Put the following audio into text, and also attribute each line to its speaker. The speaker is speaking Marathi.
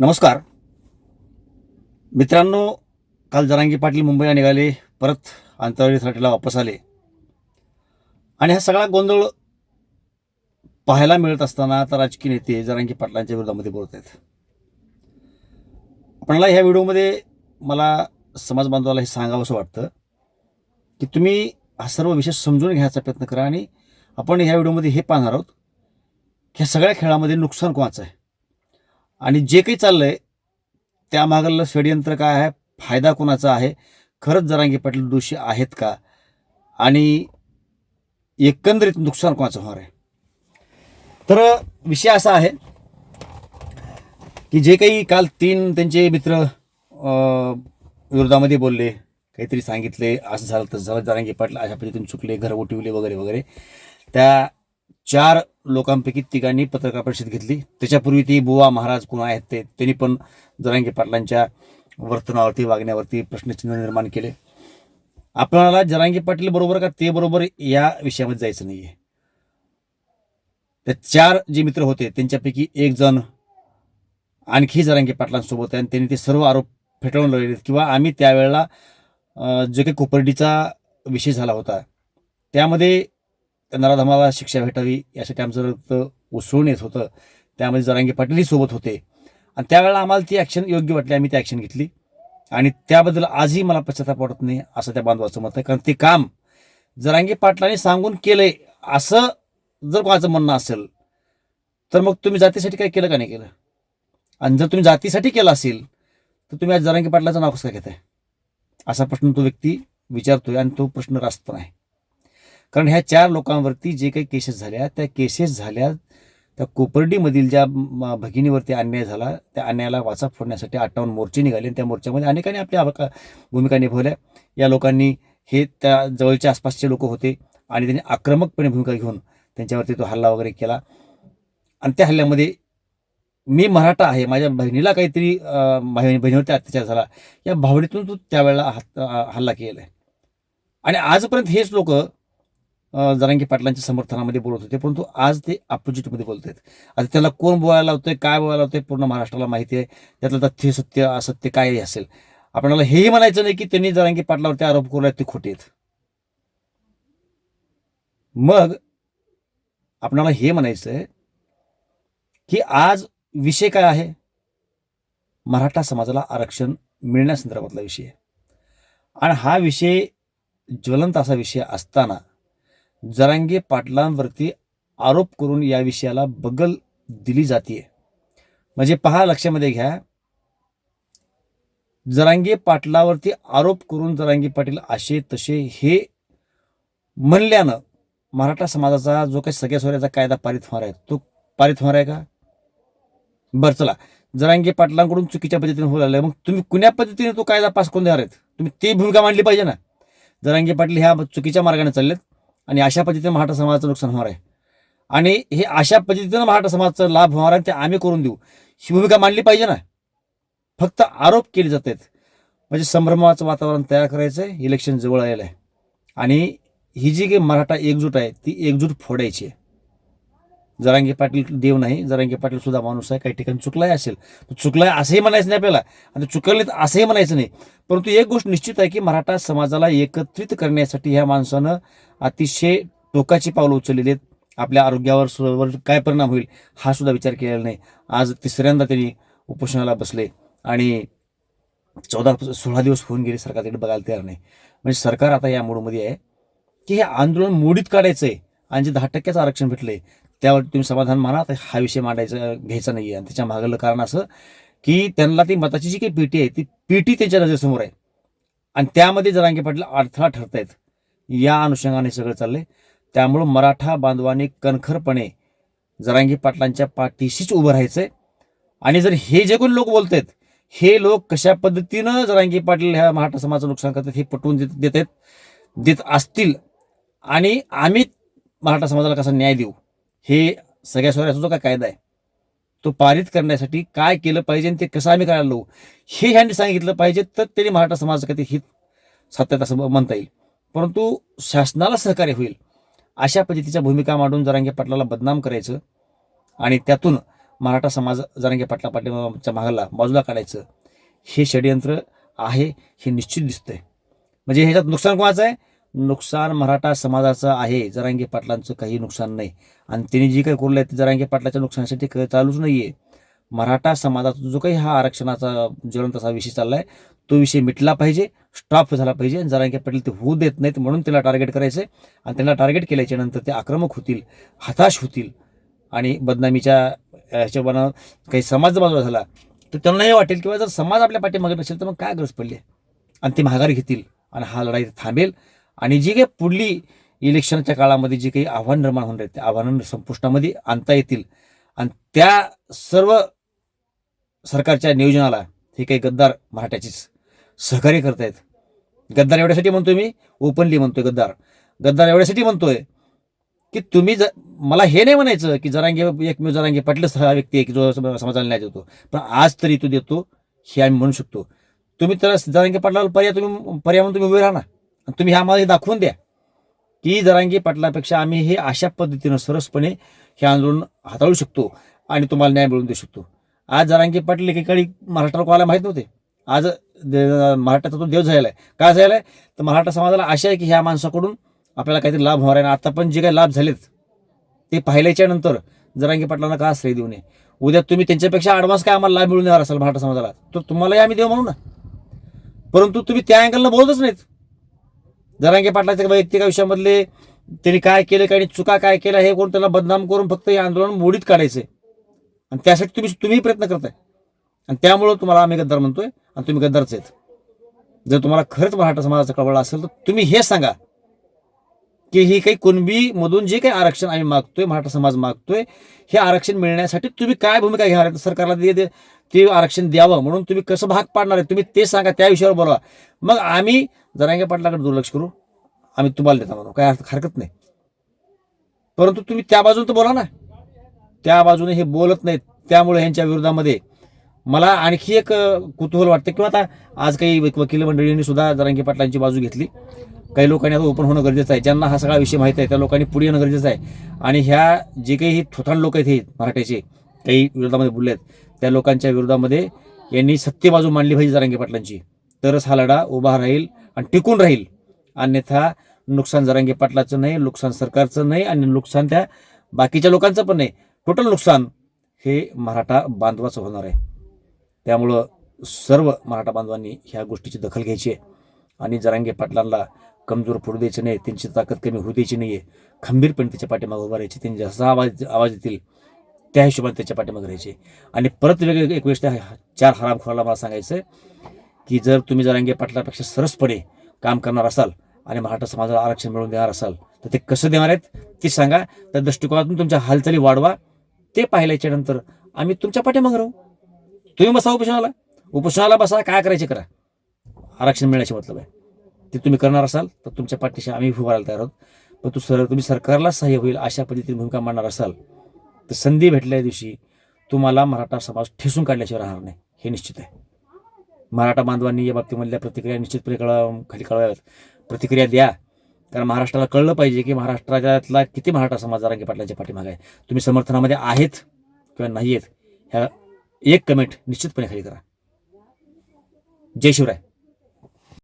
Speaker 1: नमस्कार. मित्रांनो काल जरांगी पाटील मुंबईला निघाले परत आंतरराष्ट्रीय वापस आले. आणि हा सगळा गोंधळ पाहायला मिळत असताना आता राजकीय नेते जरांगी पाटलांच्या विरोधामध्ये बोलत आहेत. आपणाला ह्या व्हिडिओमध्ये मला समाज बांधवाला हे सांगावं असं वाटतं की तुम्ही हा सर्व विषय समजून घ्यायचा प्रयत्न करा आणि आपण ह्या व्हिडिओमध्ये हे पाहणार आहोत की ह्या सगळ्या खेळामध्ये नुकसान कोणाचं आहे? आणि जे काही चाललंय त्यामागलं षडयंत्र काय आहे? फायदा कोणाचा आहे? खरंच जरांगी पाटील दोषी आहेत का? आणि एकंदरीत नुकसान कोणाचं होणार आहे? तर विषय असा आहे की जे काही काल तीन त्यांचे मित्र विरोधामध्ये बोलले काहीतरी सांगितले असं झालं तसं झालं जरांगी पाटील अशा पद्धतीने चुकले घर उठवले वगैरे वगैरे. त्या चार लोकांपैकी तिघांनी पत्रकार परिषद घेतली. त्याच्यापूर्वी ती बुवा महाराज कोण आहेत ते त्यांनी पण जरांगे पाटलांच्या वर्तनावरती वागण्यावरती प्रश्नचिन्ह निर्माण केले. आपल्याला जरांगे पाटील बरोबर का ते बरोबर या विषयामध्ये जायचं नाहीये. त्या चार जे मित्र होते त्यांच्यापैकी एक जण आणखी जरांगे पाटलांसोबत आहे आणि त्यांनी ते सर्व आरोप फेटाळून लावले किंवा आम्ही त्यावेळेला जो जे काही कोपर्डीचा विषय झाला होता त्यामध्ये नराधमाला शिक्षा भेटावी यासाठी आमचं रक्त उसळून येत होतं. त्यामध्ये जरांगे पाटीलही सोबत होते. आणि त्यावेळेला आम्हाला ती ॲक्शन योग्य वाटली आम्ही ती ॲक्शन घेतली. आणि त्याबद्दल आजही मला पश्चाताप वाटत नाही असं त्या बांधवाचं मत आहे. कारण ते काम जरांगे पाटलांनी सांगून केलंय. असं जर कोणाचं म्हणणं असेल तर मग तुम्ही जातीसाठी काय केलं का नाही केलं? आणि जर तुम्ही जातीसाठी केलं असेल तर तुम्ही आज जरांगे पाटलाचं नाव कसं काय घेताय? असा प्रश्न तो व्यक्ती विचारतोय आणि तो प्रश्न रास्त पण आहे. कारण ह्या चार लोकांवरती जे काही केसेस झाल्या त्या केसेस झाल्या त्या कोपर्डीमधील ज्या भगिनीवरती अन्याय झाला त्या अन्यायाला वाचा फोडण्यासाठी अठ्ठावन्न मोर्चे निघाले आणि त्या मोर्चामध्ये अनेकांनी आपल्या भूमिका निभवल्या. या लोकांनी हे त्या जवळच्या आसपासचे लोक होते आणि त्यांनी आक्रमकपणे भूमिका घेऊन त्यांच्यावरती तो हल्ला वगैरे केला. आणि त्या हल्ल्यामध्ये मी मराठा आहे माझ्या बहिणीला काहीतरी बहिणीवरती अत्याचार झाला. या भावनेतून तो त्यावेळेला हल्ला केला आहे. आणि आजपर्यंत हेच लोक जरांगी पाटलांच्या समर्थनामध्ये बोलत होते. परंतु आज ते अपोजिटमध्ये बोलत आहेत आता त्याला कोण बोलायला लावतोय काय बोलायला लावतोय पूर्ण महाराष्ट्राला माहिती आहे. त्यातलं तथ्य सत्य असत्य काय असेल. आपल्याला हेही म्हणायचं नाही की त्यांनी जरांगी पाटलावरती आरोप केला ते खोटे आहेत. मग आपणाला हे म्हणायचं आहे की आज विषय काय आहे? मराठा समाजाला आरक्षण मिळण्यासंदर्भातला विषय आहे. आणि हा विषय ज्वलंत असा विषय असताना जरांगे पाटलांवरती आरोप करून या विषयाला बगल दिली जाते म्हणजे पहा लक्षामध्ये घ्या. जरांगे पाटलावरती आरोप करून जरांगे पाटील असे तसे हे म्हणल्यानं मराठा समाजाचा जो काही सगळ्या सोऱ्याचा कायदा पारित होणार आहे तो पारित होणार आहे का? बरं चला. जरांगे पाटलांकडून चुकीच्या पद्धतीने होऊ लागलं मग तुम्ही कुण्या पद्धतीने तो कायदा पास करून देणार आहेत? तुम्ही ती भूमिका मांडली पाहिजे ना. जरांगे पाटील ह्या चुकीच्या मार्गाने चाललेत. आणि अशा पद्धतीनं मराठा समाजाचं नुकसान होणार आहे. आणि हे अशा पद्धतीनं मराठा समाजाचा लाभ होणार आहे ते आम्ही करून देऊ. ही भूमिका मांडली पाहिजे ना. फक्त आरोप केले जात आहेत म्हणजे संभ्रमाचं वातावरण तयार करायचं आहे इलेक्शन जवळ आलेलं आहे. आणि ही जी काही मराठा एकजूट आहे ती एकजूट फोडायची आहे. जरांगे पाटील देव नाही जरांगे पाटील सुद्धा माणूस आहे काही ठिकाणी चुकलाय असेल चुकलाय असंही म्हणायचं नाही आपल्याला. आणि चुकले असंही म्हणायचं नाही. परंतु एक गोष्ट निश्चित आहे की मराठा समाजाला एकत्रित करण्यासाठी ह्या माणसानं अतिशय टोकाची पावलं उचललेली आहेत. आपल्या आरोग्यावर काय परिणाम होईल हा सुद्धा विचार केलेला नाही. आज तिसऱ्यांदा त्यांनी उपोषणाला बसले आणि चौदा सोळा दिवस होऊन गेले सरकार तिकडे बघायला तयार नाही. म्हणजे सरकार आता या मूडमध्ये आहे की हे आंदोलन मोडीत काढायचं आहे आणि जे दहा टक्क्याचं आरक्षण भेटलंय त्यावर तुम्ही समाधान माना तर हा विषय मांडायचा घ्यायचा नाही आणि त्याच्या मागलं कारण असं की त्यांना ती मताची जी काही पेटी आहे ती पेटी त्यांच्या नजरेसमोर आहे. आणि त्यामध्ये जरांगे पाटील अडथळा ठरतायत या अनुषंगाने सगळं चाललंय. त्यामुळं मराठा बांधवांनी कणखरपणे जरांगी पाटलांच्या पाठीशीच उभं राहायचंय. आणि जर हे जे कोण लोक बोलत आहेत हे लोक कशा पद्धतीनं जरांगी पाटील ह्या मराठा समाजाचं नुकसान करतात हे पटवून देत देत आहेत देत असतील. आणि आम्ही मराठा समाजाला कसा न्याय देऊ? हे सगळ्या सोयऱ्याचा जो काय कायदा आहे तो पारित करण्यासाठी काय केलं पाहिजे आणि ते कसं आम्ही करायला लावू हे ह्यांनी सांगितलं पाहिजे तर त्यांनी मराठा समाजासाठी हित सत्यात असं म्हणता येईल. परंतु शासनाला सहकार्य होईल अशा पद्धतीच्या भूमिका मांडून जरांगे पाटलाला बदनाम करायचं आणि त्यातून मराठा समाज जरांगे पाटला पाटीच्या मागाला बाजूला काढायचं हे षडयंत्र आहे हे निश्चित दिसतंय. म्हणजे ह्याच्यात नुकसान कोणाचं आहे? नुकसान मराठा समाजाचं आहे. जरांगे पाटलांचं काही नुकसान नाही. आणि त्यांनी जी काही आहे ते जरांगे पाटलाच्या नुकसानासाठी चालूच नाही आहे मराठा समाजाचा जो काही हा आरक्षणाचा ज्वलंत असा विषय चाललाय तो विषय मिटला पाहिजे स्टॉप झाला पाहिजे आणि जरांगे पाटील ते होऊ देत नाहीत म्हणून त्याला टार्गेट करायचं आणि त्यांना टार्गेट केल्याच्यानंतर ते आक्रमक होतील हताश होतील. आणि बदनामीच्या हिशोबानं काही समाज बाजूला झाला तर त्यांना हे वाटेल किंवा जर समाज आपल्या पाठीमागे नसेल तर मग काय गरज पडली? आणि ते माघार घेतील. आणि हा लढाई थांबेल. आणि जी काही पुढली इलेक्शनच्या काळामध्ये जी काही आव्हान निर्माण होणार आहेत त्या आव्हानं संपुष्टामध्ये आणता येतील. आणि त्या सर्व सरकारच्या नियोजनाला हे काही गद्दार मराठ्याचीच सहकार्य करतायत. गद्दार एवढ्यासाठी म्हणतोय मी ओपनली म्हणतोय गद्दार. गद्दार एवढ्यासाठी म्हणतोय की तुम्ही ज मला हे नाही म्हणायचं की जरांगे एकमेव जरांगे पाटीलच हा व्यक्ती आहे की जो समाजाला न्याय देतो. पण आज तरी तो देतो हे आम्ही म्हणू शकतो. तुम्ही त्याला जरांगे पाटलाला पर्याय तुम्ही पर्याय म्हणून तुम्ही उभे राहा ना. तुम्ही आम्हाला हे दाखवून द्या की जरांगी पाटलापेक्षा आम्ही हे अशा पद्धतीनं सरसपणे हे आंदोलन हाताळू शकतो आणि तुम्हाला न्याय मिळवून देऊ शकतो. आज जरांगी पाटील एकेकाळी महाराष्ट्राला कोणाला माहीत नव्हते. आज दे- महाराष्ट्राचा तो देव झालेला आहे. काय झालेला आहे? तर मराठा समाजाला आशा आहे की ह्या माणसाकडून आपल्याला काहीतरी लाभ होणार आहे. आणि आता पण जे काही लाभ झालेत ते पाहिल्याच्या नंतर जरांगी पाटलांना का आश्रय देऊ नये? उद्या तुम्ही त्यांच्यापेक्षा ॲडव्हान्स काय आम्हाला लाभ मिळून देणार असाल मराठा समाजाला? तर तुम्हालाही आम्ही देऊ म्हणू ना. परंतु तुम्ही त्या अँगलनं बोलतच नाहीत. जरांगे पाटलाच्या वैयक्तिक आयुष्यामधले त्यांनी काय केलं काही चुका काय केलं हे कोण त्याला बदनाम करून फक्त हे आंदोलन मोडीत काढायचे. आणि त्यासाठी तुम्ही तुम्ही प्रयत्न करताय. आणि त्यामुळं तुम्हाला आम्ही गद्दार म्हणतोय आणि तुम्ही गद्दारच आहेत. जर तुम्हाला खरंच मराठा समाजाचा कळवळा असेल तर तुम्ही हे सांगा की ही काही कुणबी मधून जे काही आरक्षण आम्ही मागतोय मराठा समाज मागतोय हे आरक्षण मिळण्यासाठी तुम्ही काय भूमिका घेणार आहे? सरकारला दे ते- ते आरक्षण द्यावं म्हणून तुम्ही कसं भाग पाडणार आहे? तुम्ही ते सांगा त्या विषयावर बोलवा मग आम्ही जरांगे पाटलाकडे दुर्लक्ष करू आम्ही तुम्हाला देता म्हणू. काय हरकत नाही. परंतु तुम्ही त्या बाजून तर बोला ना. त्या बाजूने हे बोलत नाहीत. त्यामुळे ह्यांच्या विरोधामध्ये मला आणखी एक कुतूहल वाटतं. किंवा आता आज काही वकील मंडळींनी सुद्धा जरांगी पाटलांची बाजू घेतली. काही लोकांनी आता ओपन होणं गरजेचं आहे. ज्यांना हा सगळा विषय माहीत आहे त्या लोकांनी पुढे येणं गरजेचं आहे. आणि ह्या जे काही हे थोथाण लोक आहेत हे मराठ्याचे काही विरोधामध्ये बोलले आहेत त्या लोकांच्या विरोधामध्ये यांनी सत्य बाजू मांडली पाहिजे जरांगी पाटलांची. तरच हा लढा उभा राहील. आणि टिकून राहील. अन्यथा नुकसान जरांगे पाटलाचं नाही नुकसान सरकारचं नाही आणि नुकसान त्या बाकीच्या लोकांचं पण नाही. टोटल नुकसान हे मराठा बांधवाचं होणार आहे. त्यामुळं सर्व मराठा बांधवांनी ह्या गोष्टीची दखल घ्यायची आहे. आणि जरांगे पाटलांना कमजोर पडू द्यायचं नाही त्यांची ताकद कमी होऊ द्यायची नाही आहे खंबीरपणे त्याच्या पाठीमागे उभं राहायची त्यांनी जसा आवाज आवाज येतील त्या हिशोबाने त्याच्या पाठीमागे राहायचे. आणि परत वेगळे एक गोष्ट चार हरामखोराला मला सांगायचं आहे की जर तुम्ही जरांगे पाटलापेक्षा सरसपणे काम करणार असाल आणि मराठा समाजाला आरक्षण मिळवून देणार असाल तर ते कसं देणार आहेत ते सांगा. त्या दृष्टिकोनातून तुमच्या हालचाली वाढवा. ते पाहिल्याच्या नंतर आम्ही तुमच्या पाठीमागे राहू. तुम्ही बसा उपोषणाला. उपोषणाला बसा काय करायचे करा. आरक्षण मिळण्याचे मतलब आहे. ते तुम्ही करणार असाल तर तुमच्या पाठीशी आम्ही उभं तयार आहोत. पण तू सर तुम्ही सरकारला सहाय्य होईल अशा पद्धतीने भूमिका मांडणार असाल तर संधी भेटल्या दिवशी तुम्हाला मराठा समाज ठेसून काढल्याशिवाय राहणार नाही. हे निश्चित आहे. मराठा बांधवांनी या बाबतीमधल्या प्रतिक्रिया निश्चितपणे कळवा खाली कळवाव्यात. प्रतिक्रिया द्या. कारण महाराष्ट्राला कळलं पाहिजे की महाराष्ट्रातला किती मराठा समाज जरांगे पाटलाच्या पाठीमागे आहे. तुम्ही समर्थनामध्ये आहेत किंवा नाही आहेत ह्या एक कमेंट निश्चितपणे खाली करा. जय शिवराय.